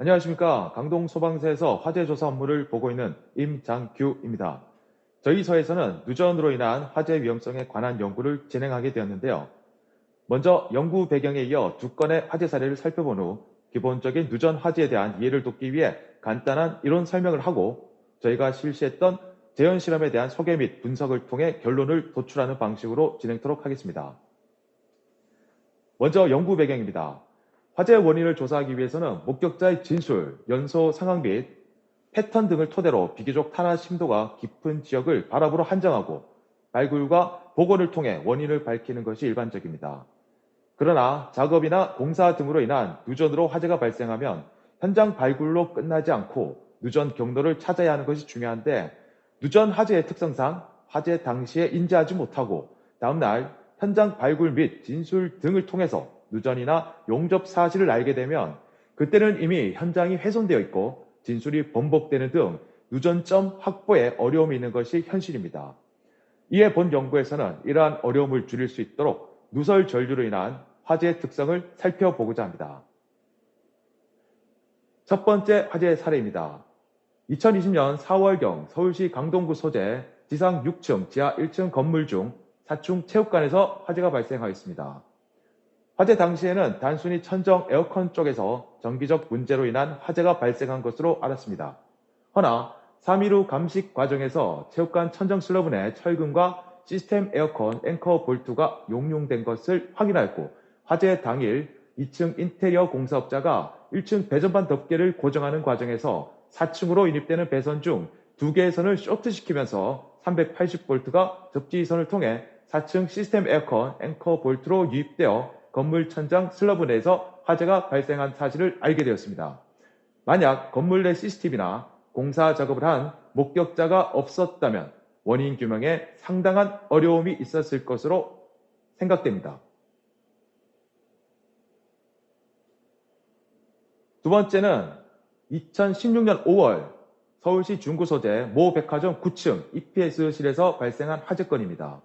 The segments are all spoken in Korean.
안녕하십니까. 강동 소방서에서 화재 조사 업무를 보고 있는 임장규입니다. 저희 서에서는 누전으로 인한 화재 위험성에 관한 연구를 진행하게 되었는데요. 먼저 연구 배경에 이어 두 건의 화재 사례를 살펴본 후 기본적인 누전 화재에 대한 이해를 돕기 위해 간단한 이론 설명을 하고 저희가 실시했던 재현 실험에 대한 소개 및 분석을 통해 결론을 도출하는 방식으로 진행토록 하겠습니다. 먼저 연구 배경입니다. 화재 원인을 조사하기 위해서는 목격자의 진술, 연소 상황 및 패턴 등을 토대로 비교적 탄화 심도가 깊은 지역을 바람으로 한정하고 발굴과 복원을 통해 원인을 밝히는 것이 일반적입니다. 그러나 작업이나 공사 등으로 인한 누전으로 화재가 발생하면 현장 발굴로 끝나지 않고 누전 경로를 찾아야 하는 것이 중요한데 누전 화재의 특성상 화재 당시에 인지하지 못하고 다음날 현장 발굴 및 진술 등을 통해서 누전이나 용접 사실을 알게 되면 그때는 이미 현장이 훼손되어 있고 진술이 번복되는 등 누전점 확보에 어려움이 있는 것이 현실입니다. 이에 본 연구에서는 이러한 어려움을 줄일 수 있도록 누설 전류로 인한 화재의 특성을 살펴보고자 합니다. 첫 번째 화재 사례입니다. 2020년 4월경 서울시 강동구 소재 지상 6층, 지하 1층 건물 중 4충 체육관에서 화재가 발생하였습니다. 화재 당시에는 단순히 천정 에어컨 쪽에서 정기적 문제로 인한 화재가 발생한 것으로 알았습니다. 허나 3일 후 감식 과정에서 체육관 천정 슬러브 내 철근과 시스템 에어컨 앵커 볼트가 용융된 것을 확인하였고 화재 당일 2층 인테리어 공사업자가 1층 배전반 덮개를 고정하는 과정에서 4층으로 인입되는 배선 중 두 개의 선을 쇼트시키면서 380볼트가 접지선을 통해 4층 시스템 에어컨 앵커 볼트로 유입되어 건물 천장 슬러브 내에서 화재가 발생한 사실을 알게 되었습니다. 만약 건물 내 CCTV나 공사 작업을 한 목격자가 없었다면 원인 규명에 상당한 어려움이 있었을 것으로 생각됩니다. 두 번째는 2016년 5월 서울시 중구 소재 모 백화점 9층 EPS실에서 발생한 화재건입니다.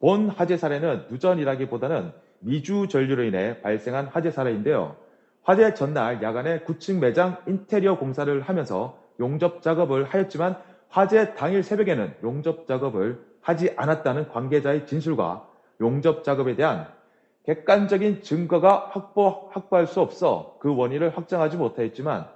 본 화재 사례는 누전이라기보다는 미주 전류로 인해 발생한 화재 사례인데요. 화재 전날 야간에 9층 매장 인테리어 공사를 하면서 용접 작업을 하였지만 화재 당일 새벽에는 용접 작업을 하지 않았다는 관계자의 진술과 용접 작업에 대한 객관적인 증거가 확보, 확보할 수 없어 그 원인을 확정하지 못하였지만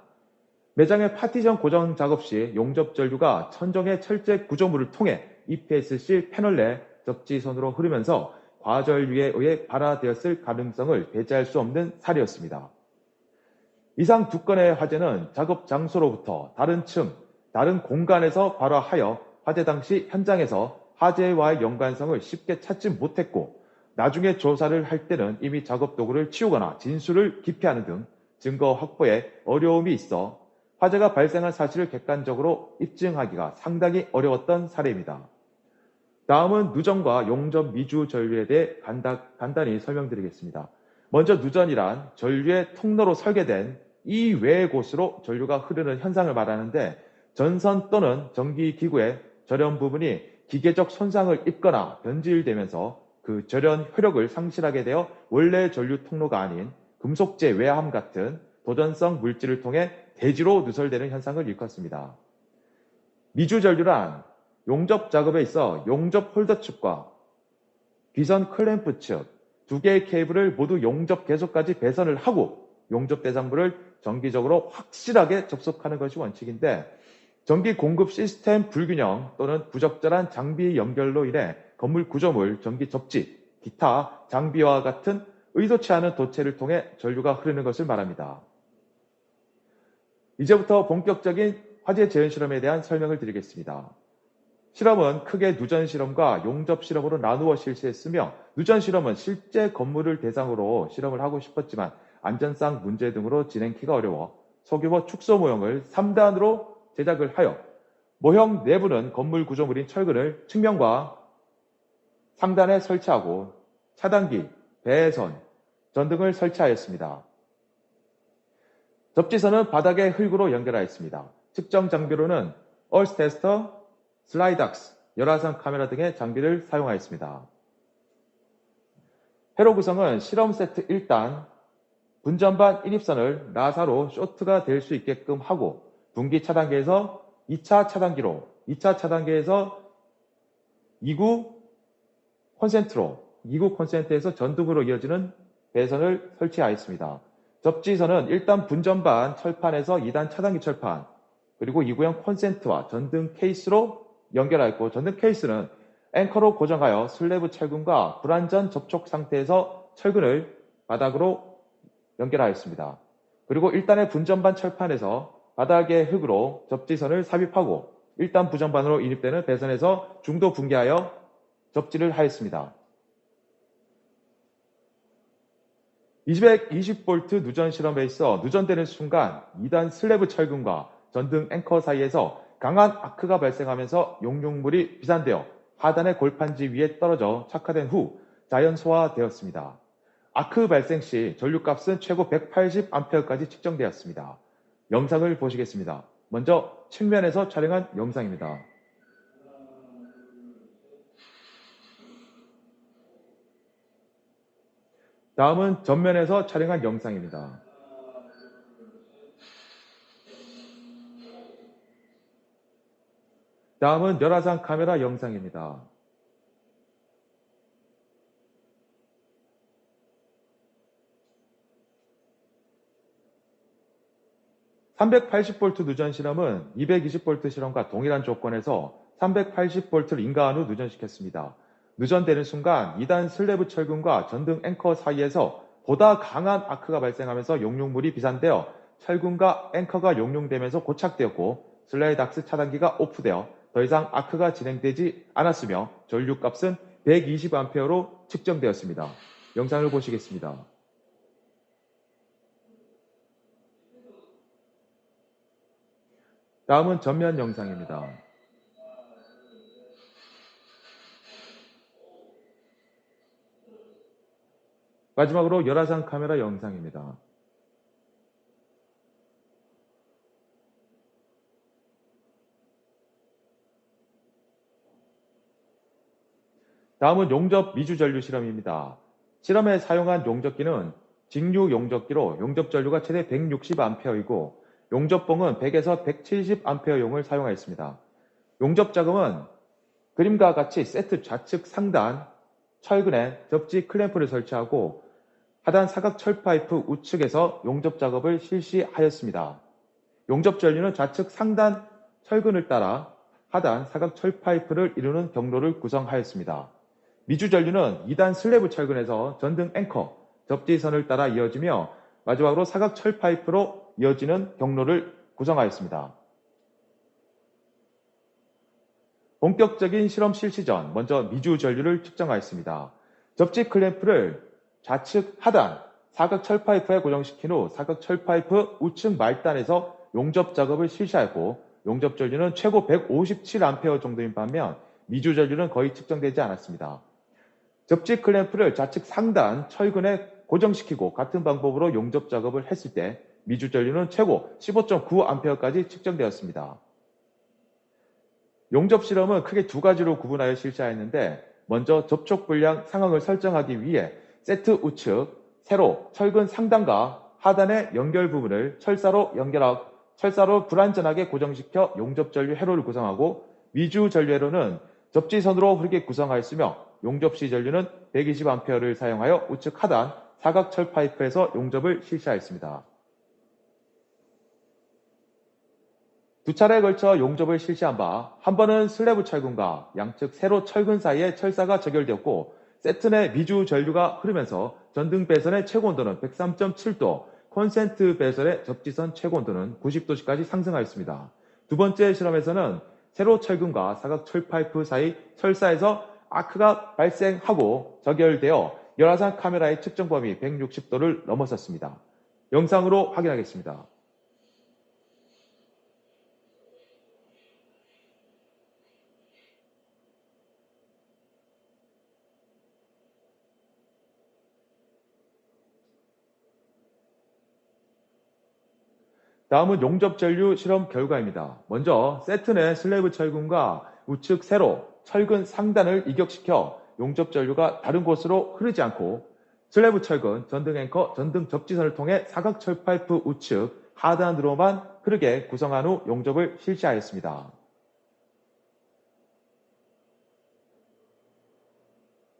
매장의 파티션 고정 작업 시 용접 전류가 천정의 철제 구조물을 통해 EPSC 패널 내 접지선으로 흐르면서 과전류에 의해 발화되었을 가능성을 배제할 수 없는 사례였습니다. 이상 두 건의 화재는 작업 장소로부터 다른 층, 다른 공간에서 발화하여 화재 당시 현장에서 화재와의 연관성을 쉽게 찾지 못했고 나중에 조사를 할 때는 이미 작업 도구를 치우거나 진술을 기피하는 등 증거 확보에 어려움이 있어 화재가 발생한 사실을 객관적으로 입증하기가 상당히 어려웠던 사례입니다. 다음은 누전과 용접 미주 전류에 대해 간단히 설명드리겠습니다. 먼저 누전이란 전류의 통로로 설계된 이외의 곳으로 전류가 흐르는 현상을 말하는데 전선 또는 전기 기구의 절연 부분이 기계적 손상을 입거나 변질되면서 그 절연 효력을 상실하게 되어 원래 전류 통로가 아닌 금속재 외함 같은 도전성 물질을 통해 대지로 누설되는 현상을 일컫습니다. 미주 전류란 용접 작업에 있어 용접 홀더 측과 비선 클램프 측 두 개의 케이블을 모두 용접 계속까지 배선을 하고 용접 대상부를 정기적으로 확실하게 접속하는 것이 원칙인데 전기 공급 시스템 불균형 또는 부적절한 장비 연결로 인해 건물 구조물, 전기 접지, 기타 장비와 같은 의도치 않은 도체를 통해 전류가 흐르는 것을 말합니다. 이제부터 본격적인 화재 재현 실험에 대한 설명을 드리겠습니다. 실험은 크게 누전 실험과 용접 실험으로 나누어 실시했으며 누전 실험은 실제 건물을 대상으로 실험을 하고 싶었지만 안전상 문제 등으로 진행키가 어려워 소규모 축소 모형을 3단으로 제작을 하여 모형 내부는 건물 구조물인 철근을 측면과 상단에 설치하고 차단기, 배선, 전등을 설치하였습니다. 접지선은 바닥에 흙으로 연결하였습니다. 측정 장비로는 얼스 테스터, 슬라이닥스, 열화상 카메라 등의 장비를 사용하였습니다. 회로 구성은 실험 세트 1단, 분전반 인입선을 나사로 쇼트가 될 수 있게끔 하고 분기 차단기에서 2차 차단기로 2차 차단기에서 2구 콘센트로 2구 콘센트에서 전등으로 이어지는 배선을 설치하였습니다. 접지선은 1단 분전반 철판에서 2단 차단기 철판 그리고 2구형 콘센트와 전등 케이스로 연결하였고 전등 케이스는 앵커로 고정하여 슬래브 철근과 불안전 접촉 상태에서 철근을 바닥으로 연결하였습니다. 그리고 1단의 분전반 철판에서 바닥의 흙으로 접지선을 삽입하고 1단 부전반으로 인입되는 배선에서 중도 분개하여 접지를 하였습니다. 220V 누전 실험에 있어 누전되는 순간 2단 슬래브 철근과 전등 앵커 사이에서 강한 아크가 발생하면서 용융물이 비산되어 하단의 골판지 위에 떨어져 착화된 후 자연 소화되었습니다. 아크 발생 시 전류값은 최고 180A까지 측정되었습니다. 영상을 보시겠습니다. 먼저 측면에서 촬영한 영상입니다. 다음은 전면에서 촬영한 영상입니다. 다음은 열화상 카메라 영상입니다. 380V 누전 실험은 220V 실험과 동일한 조건에서 380V를 인가한 후 누전시켰습니다. 누전되는 순간 2단 슬래브 철근과 전등 앵커 사이에서 보다 강한 아크가 발생하면서 용융물이 비산되어 철근과 앵커가 용융되면서 고착되었고 슬라이드악스 차단기가 오프되어 더 이상 아크가 진행되지 않았으며 전류값은 120A로 측정되었습니다. 영상을 보시겠습니다. 다음은 전면 영상입니다. 마지막으로 열화상 카메라 영상입니다. 다음은 용접 미주 전류 실험입니다. 실험에 사용한 용접기는 직류 용접기로 용접 전류가 최대 160A이고 용접봉은 100에서 170A용을 사용하였습니다. 용접 자금은 그림과 같이 세트 좌측 상단 철근에 접지 클램프를 설치하고 하단 사각 철 파이프 우측에서 용접 작업을 실시하였습니다. 용접 전류는 좌측 상단 철근을 따라 하단 사각 철 파이프를 이루는 경로를 구성하였습니다. 미주 전류는 2단 슬래브 철근에서 전등 앵커, 접지선을 따라 이어지며 마지막으로 사각 철 파이프로 이어지는 경로를 구성하였습니다. 본격적인 실험 실시 전 먼저 미주 전류를 측정하였습니다. 접지 클램프를 좌측 하단 사각 철 파이프에 고정시킨 후 사각 철 파이프 우측 말단에서 용접 작업을 실시하였고 용접 전류는 최고 157A 정도인 반면 미주 전류는 거의 측정되지 않았습니다. 접지 클램프를 좌측 상단 철근에 고정시키고 같은 방법으로 용접 작업을 했을 때 미주 전류는 최고 15.9A까지 측정되었습니다. 용접 실험은 크게 두 가지로 구분하여 실시하였는데 먼저 접촉 불량 상황을 설정하기 위해 세트 우측 세로 철근 상단과 하단의 연결 부분을 철사로 연결하고 철사로 불안전하게 고정시켜 용접 전류 회로를 구성하고 미주 전류 회로는 접지선으로 흐르게 구성하였으며 용접시 전류는 120A를 사용하여 우측 하단 사각철 파이프에서 용접을 실시하였습니다. 두 차례에 걸쳐 용접을 실시한 바, 한 번은 슬래브 철근과 양측 세로 철근 사이에 철사가 적열되었고, 세트 내 미주 전류가 흐르면서 전등 배선의 최고 온도는 103.7도, 콘센트 배선의 접지선 최고 온도는 90도씨까지 상승하였습니다. 두 번째 실험에서는 세로 철근과 사각 철파이프 사이 철사에서 아크가 발생하고 적열되어 열화상 카메라의 측정 범위 160도를 넘어섰습니다. 영상으로 확인하겠습니다. 다음은 용접 전류 실험 결과입니다. 먼저 세트 내 슬래브 철근과 우측 세로 철근 상단을 이격시켜 용접 전류가 다른 곳으로 흐르지 않고 슬래브 철근, 전등 앵커, 전등 접지선을 통해 사각 철파이프 우측 하단으로만 흐르게 구성한 후 용접을 실시하였습니다.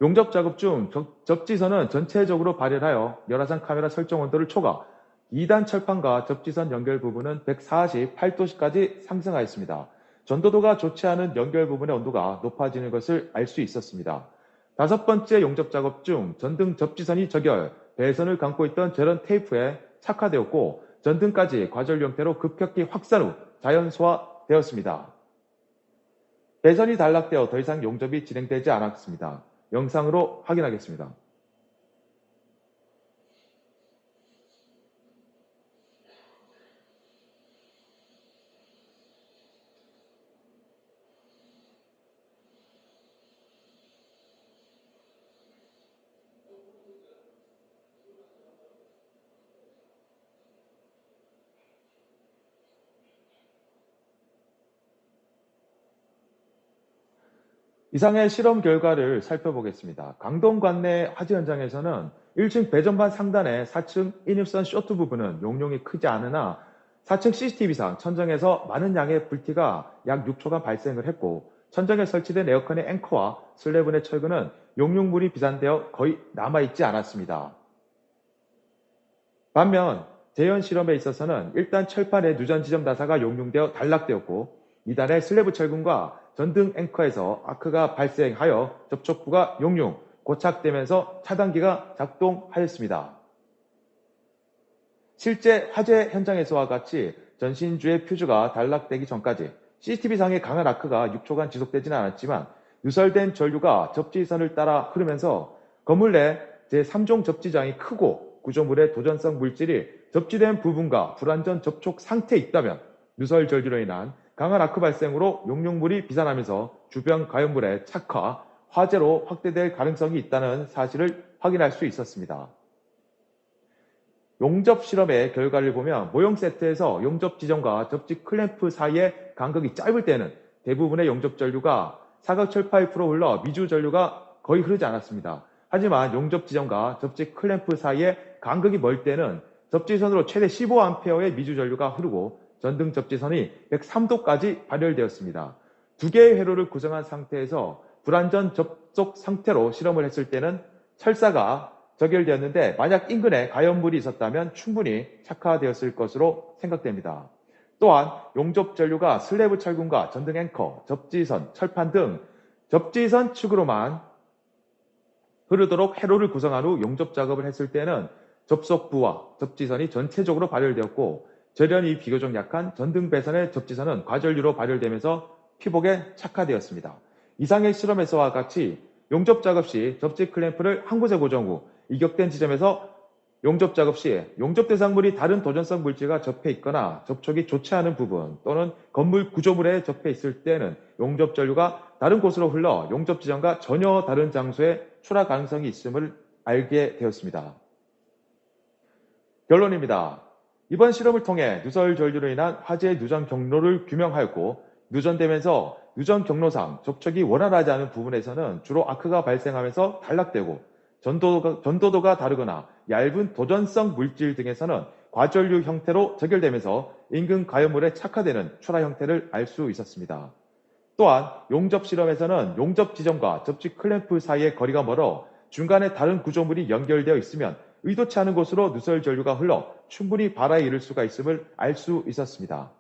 용접 작업 중 접- 접지선은 전체적으로 발열하여 열화상 카메라 설정 온도를 초과, 2단 철판과 접지선 연결 부분은 148도씨까지 상승하였습니다. 전도도가 좋지 않은 연결 부분의 온도가 높아지는 것을 알 수 있었습니다. 다섯 번째 용접 작업 중 전등 접지선이 적열, 배선을 감고 있던 저런 테이프에 착화되었고 전등까지 과절 형태로 급격히 확산 후 자연 소화되었습니다. 배선이 단락되어 더 이상 용접이 진행되지 않았습니다. 영상으로 확인하겠습니다. 이상의 실험 결과를 살펴보겠습니다. 강동 관내 화재 현장에서는 1층 배전반 상단의 4층 인입선 쇼트 부분은 용량이 크지 않으나 4층 CCTV상 천정에서 많은 양의 불티가 약 6초간 발생을 했고 천정에 설치된 에어컨의 앵커와 슬래브 내 철근은 용융물이 비산되어 거의 남아있지 않았습니다. 반면 재현 실험에 있어서는 일단 철판의 누전 지점 나사가 용융되어 단락되었고 2단의 슬래브 철근과 전등 앵커에서 아크가 발생하여 접촉부가 용융, 고착되면서 차단기가 작동하였습니다. 실제 화재 현장에서와 같이 전신주의 퓨즈가 단락되기 전까지 CCTV상의 강한 아크가 6초간 지속되지는 않았지만 누설된 전류가 접지선을 따라 흐르면서 건물 내 제3종 접지장이 크고 구조물의 도전성 물질이 접지된 부분과 불완전 접촉 상태에 있다면 누설 전류로 인한 강한 아크 발생으로 용융물이 비산하면서 주변 가연물의 착화, 화재로 확대될 가능성이 있다는 사실을 확인할 수 있었습니다. 용접 실험의 결과를 보면 모형 세트에서 용접 지점과 접지 클램프 사이의 간격이 짧을 때는 대부분의 용접 전류가 사각철 파이프로 흘러 미주 전류가 거의 흐르지 않았습니다. 하지만 용접 지점과 접지 클램프 사이의 간격이 멀 때는 접지선으로 최대 15A의 미주 전류가 흐르고 전등 접지선이 103도까지 발열되었습니다. 두 개의 회로를 구성한 상태에서 불안전 접속 상태로 실험을 했을 때는 철사가 적열되었는데 만약 인근에 가연물이 있었다면 충분히 착화되었을 것으로 생각됩니다. 또한 용접 전류가 슬래브 철근과 전등 앵커, 접지선, 철판 등 접지선 측으로만 흐르도록 회로를 구성한 후 용접 작업을 했을 때는 접속부와 접지선이 전체적으로 발열되었고 절연이 비교적 약한 전등 배선의 접지선은 과전류로 발열되면서 피복에 착화되었습니다. 이상의 실험에서와 같이 용접 작업 시 접지 클램프를 한 곳에 고정 후 이격된 지점에서 용접 작업 시 용접 대상물이 다른 도전성 물질과 접해 있거나 접촉이 좋지 않은 부분 또는 건물 구조물에 접해 있을 때는 용접 전류가 다른 곳으로 흘러 용접 지점과 전혀 다른 장소에 출하 가능성이 있음을 알게 되었습니다. 결론입니다. 이번 실험을 통해 누설 전류로 인한 화재 누전 경로를 규명하였고 누전되면서 누전 경로상 접촉이 원활하지 않은 부분에서는 주로 아크가 발생하면서 단락되고 전도도가, 전도도가 다르거나 얇은 도전성 물질 등에서는 과전류 형태로 적열되면서 인근 가연물에 착화되는 출하 형태를 알 수 있었습니다. 또한 용접 실험에서는 용접 지점과 접지 클램프 사이의 거리가 멀어 중간에 다른 구조물이 연결되어 있으면 의도치 않은 곳으로 누설 전류가 흘러 충분히 발화에 이를 수가 있음을 알 수 있었습니다.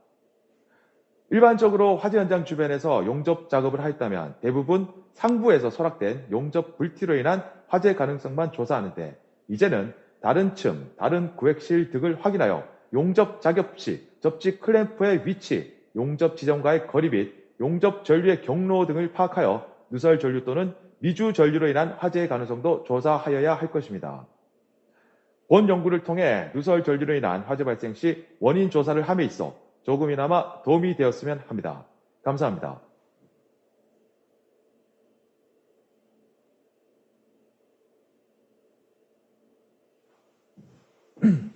일반적으로 화재 현장 주변에서 용접 작업을 하였다면 대부분 상부에서 설악된 용접 불티로 인한 화재 가능성만 조사하는데 이제는 다른 층, 다른 구획실 등을 확인하여 용접 작업 시 접지 클램프의 위치, 용접 지점과의 거리 및 용접 전류의 경로 등을 파악하여 누설 전류 또는 미주 전류로 인한 화재의 가능성도 조사하여야 할 것입니다. 본 연구를 통해 누설 결류로 인한 화재 발생 시 원인 조사를 함에 있어 조금이나마 도움이 되었으면 합니다. 감사합니다.